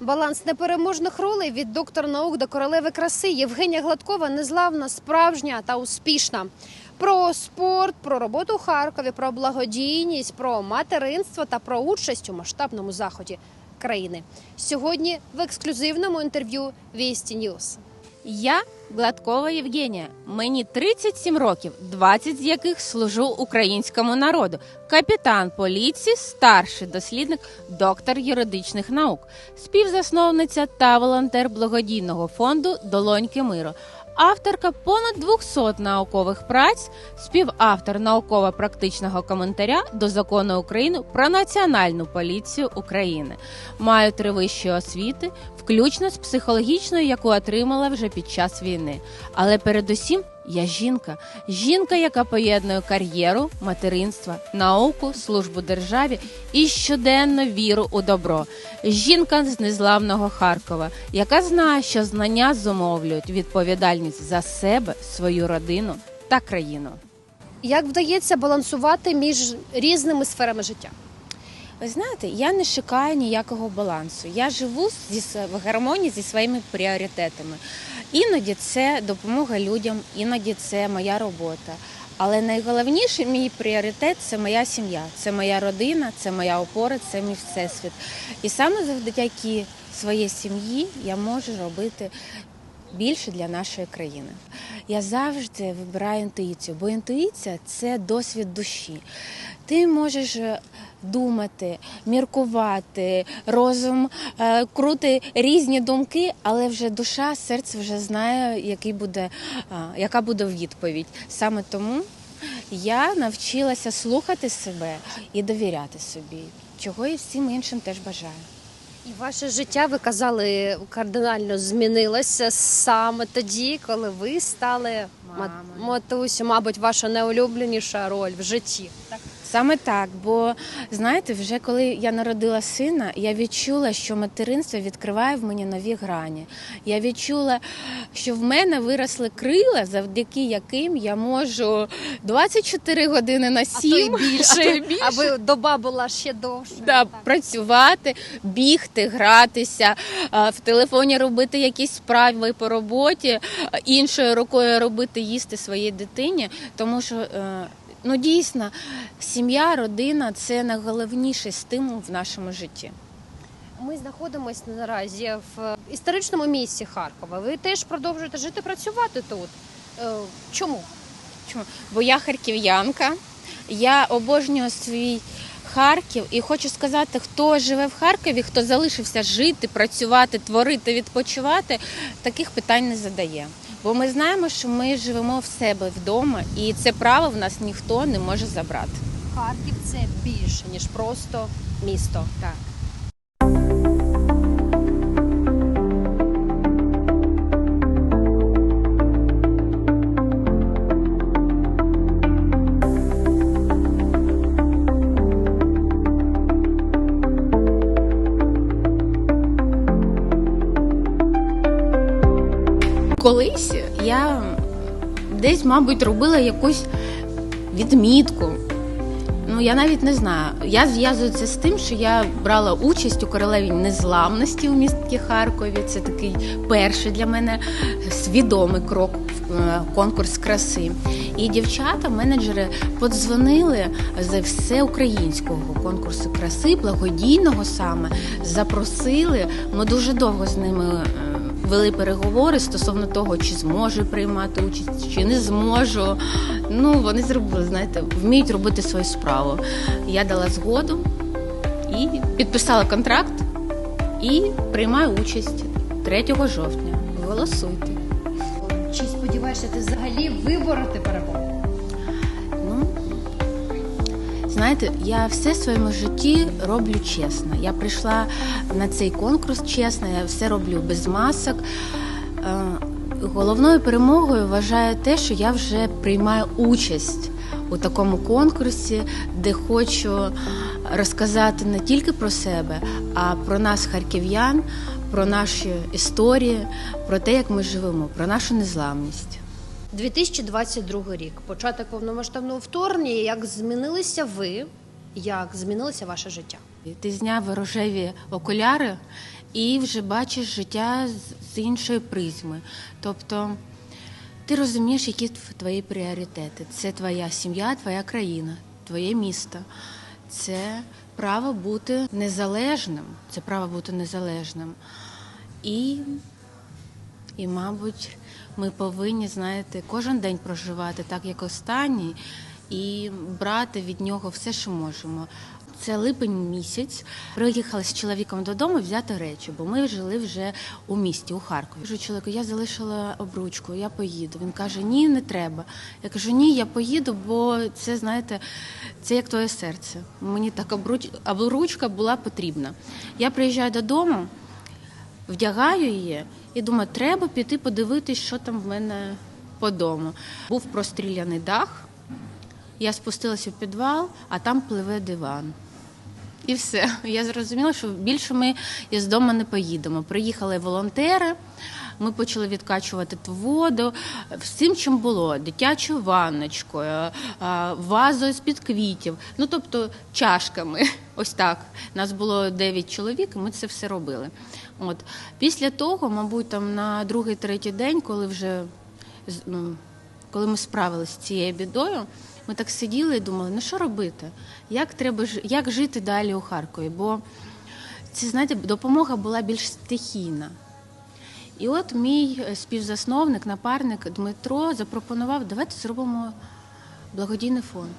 Баланс непереможних ролей від доктора наук до королеви краси Євгенія Гладкова незламна, справжня та успішна. Про спорт, про роботу у Харкові, про благодійність, про материнство та про участь у масштабному заході країни. Сьогодні в ексклюзивному інтерв'ю Вісті Ньюс. Я Гладкова Євгенія. Мені 37 років, 20 з яких служу українському народу. Капітан поліції, старший дослідник, доктор юридичних наук, співзасновниця та волонтер благодійного фонду Долоньки миру. Авторка понад 200 наукових праць, співавтор науково-практичного коментаря до закону України про національну поліцію України. Маю три вищі освіти, включно з психологічною, яку отримала вже під час війни. Але передусім я жінка, жінка, яка поєднує кар'єру, материнство, науку, службу державі і щоденну віру у добро. Жінка з незламного Харкова, яка знає, що знання зумовлюють відповідальність за себе, свою родину та країну. Як вдається балансувати між різними сферами життя? Ви знаєте, я не шукаю ніякого балансу. Я живу зі в гармонії зі своїми пріоритетами. Іноді це допомога людям, іноді це моя робота. Але найголовніший мій пріоритет це моя сім'я, це моя родина, це моя опора, це мій всесвіт. І саме завдяки своїй сім'ї я можу робити більше для нашої країни. Я завжди вибираю інтуїцію, бо інтуїція це досвід душі. Ти можеш е, думати, міркувати, розум е, крути різні думки, але вже душа, серце вже знає, який буде, яка буде відповідь. Саме тому я навчилася слухати себе і довіряти собі, чого і всім іншим теж бажаю. І ваше життя, ви казали, кардинально змінилося саме тоді, коли ви стали Мамою. матусю, мабуть, ваша найулюбленіша роль в житті. Саме так, бо знаєте, вже коли я народила сина, я відчула, що материнство відкриває в мені нові грані. Я відчула, що в мене виросли крила, завдяки яким я можу 24 години на А то 7 й більше, аби доба була ще довше. да, працювати, бігти, гратися, в телефоні робити якісь справи по роботі, іншою рукою робити їсти своїй дитині, тому що. Ну, дійсно, сім'я, родина це найголовніший стимул в нашому житті. Ми знаходимося наразі в історичному місті Харкова. Ви теж продовжуєте жити, працювати тут. Е, Чому? Чому? Бо я харків'янка, я обожнюю свій Харків і хочу сказати, хто живе в Харкові, хто залишився жити, працювати, творити, відпочивати, таких питань не задає. Бо ми знаємо, що ми живемо в себе вдома, і це право в нас ніхто не може забрати. Харків це більше ніж просто місто. Так. Колись я десь, мабуть, робила якусь відмітку. Ну, я навіть не знаю. Я зв'язую це з тим, що я брала участь у королеві незламності у місті Харкові. Це такий перший для мене свідомий крок в е, конкурс краси. І дівчата, менеджери, подзвонили з всеукраїнського конкурсу краси, благодійного саме, запросили. Ми дуже довго з ними. Вели переговори стосовно того, чи зможу приймати участь, чи не зможу. Ну, вони зробили, знаєте, вміють робити свою справу. Я дала згоду і підписала контракт і приймаю участь 3 жовтня. Голосуйте. Чи сподіваєшся ти взагалі вибороти перемогу? Знаєте, я все в своєму житті роблю чесно. Я прийшла на цей конкурс чесно, я все роблю без масок. Е, Головною перемогою вважаю те, що я вже приймаю участь у такому конкурсі, де хочу розказати не тільки про себе, а про нас, харків'ян, про наші історії, про те, як ми живемо, про нашу незламність. 2022 рік, початок повномасштабного вторгнення. Як змінилися ви? Як змінилося ваше життя? Ти зняв рожеві окуляри і вже бачиш життя з- іншої призми. Тобто ти розумієш, які твої пріоритети. Це твоя сім'я, твоя країна, твоє місто. Це право бути незалежним. Це право бути незалежним. І, і мабуть, ми повинні, знаєте, кожен день проживати так, як останній, і брати від нього все, що можемо. Це липень місяць. Приїхала з чоловіком додому взяти речі, бо ми жили вже у місті, у Харкові. Кажу чоловіку, я залишила обручку, я поїду. Він каже: Ні, не треба. Я кажу, ні, я поїду, бо це, знаєте, це як твоє серце. Мені так обруч... обручка була потрібна. Я приїжджаю додому, вдягаю її і думаю, треба піти подивитись, що там в мене по дому. Був простріляний дах. Я спустилася в підвал, а там пливе диван. І все. Я зрозуміла, що більше ми із дому не поїдемо. Приїхали волонтери, ми почали відкачувати воду всім, чим було: дитячою ванночкою, е, вазою з-під квітів, ну тобто чашками. Ось так. Нас було 9 чоловік, і ми це все робили. От. Після того, мабуть, там на другий, третій день, коли вже з- ну, коли ми справилися з цією бідою, ми так сиділи і думали, ну що робити? Як треба як жити далі у Харкові? Бо це, знаєте, допомога була більш стихійна. І от мій е, співзасновник, напарник Дмитро запропонував, давайте зробимо благодійний фонд.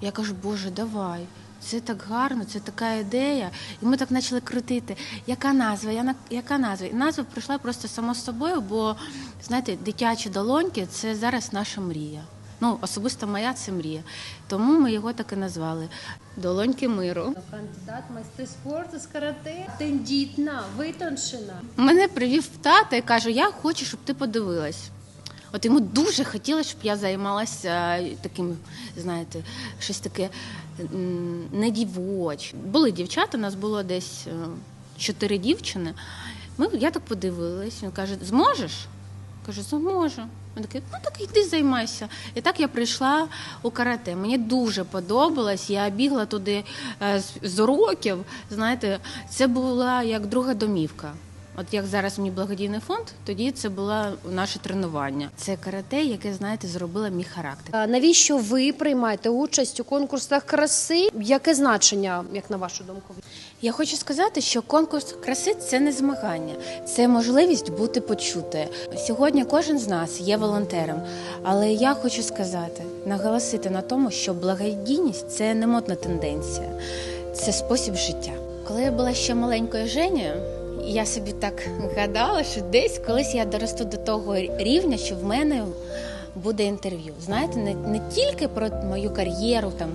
Я кажу, Боже, давай. Це так гарно, це така ідея. І ми так почали крутити. Яка назва? Я Яка назва? І назва прийшла просто само собою, бо знаєте, дитячі долоньки це зараз наша мрія. Ну, особисто моя це мрія. Тому ми його так і назвали Долоньки миру. Кандидат майстри спорту з карате, тендітна, витончена. Мене привів тата і каже: Я хочу, щоб ти подивилась. От йому дуже хотілося, щоб я займалася таким, знаєте, щось таке не дівоче. Були дівчата, у нас було десь е, чотири дівчини. Ми, я так подивилась, він каже, зможеш? Кажу, зможу. Він такий, ну так йди займайся. І так я прийшла у карате. Мені дуже подобалось. Я бігла туди е, з- уроків. Знаєте, це була як друга домівка. От як зараз мені благодійний фонд, тоді це було наше тренування. Це карате, яке, знаєте, зробило мій характер. А Навіщо ви приймаєте участь у конкурсах краси? Яке значення, як на вашу думку? Я хочу сказати, що конкурс краси це не змагання, це можливість бути почутою. Сьогодні кожен з нас є волонтером, але я хочу сказати, наголосити на тому, що благодійність це не модна тенденція, це спосіб життя. Коли я була ще маленькою Женєю, я собі так гадала, що десь колись я доросту до того рівня, що в мене буде інтерв'ю. Знаєте, не, не тільки про мою кар'єру, там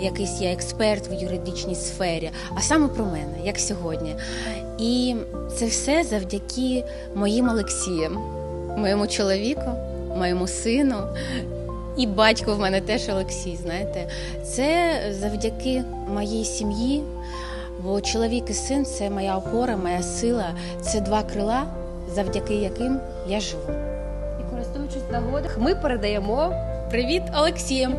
якийсь я експерт в юридичній сфері, а саме про мене, як сьогодні. І це все завдяки моїм Олексіям, моєму чоловіку, моєму сину. І батько в мене теж Олексій. Знаєте, це завдяки моїй сім'ї, бо чоловік і син це моя опора, моя сила, це два крила, завдяки яким я живу. І користуючись нагодою, ми передаємо Привіт, Олексіям!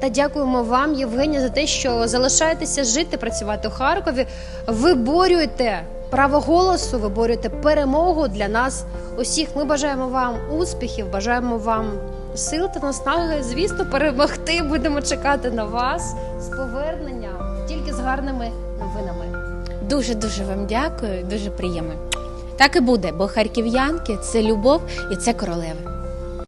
та дякуємо вам, Євгенія, за те, що залишаєтеся жити, працювати у Харкові. Виборюєте право голосу, виборюєте перемогу для нас усіх. Ми бажаємо вам успіхів, бажаємо вам сил та наснаги. Звісно, перемогти. Будемо чекати на вас з поверненням, тільки з гарними новинами. Дуже дуже вам дякую, дуже приємно. Так і буде, бо харків'янки це любов і це королеви.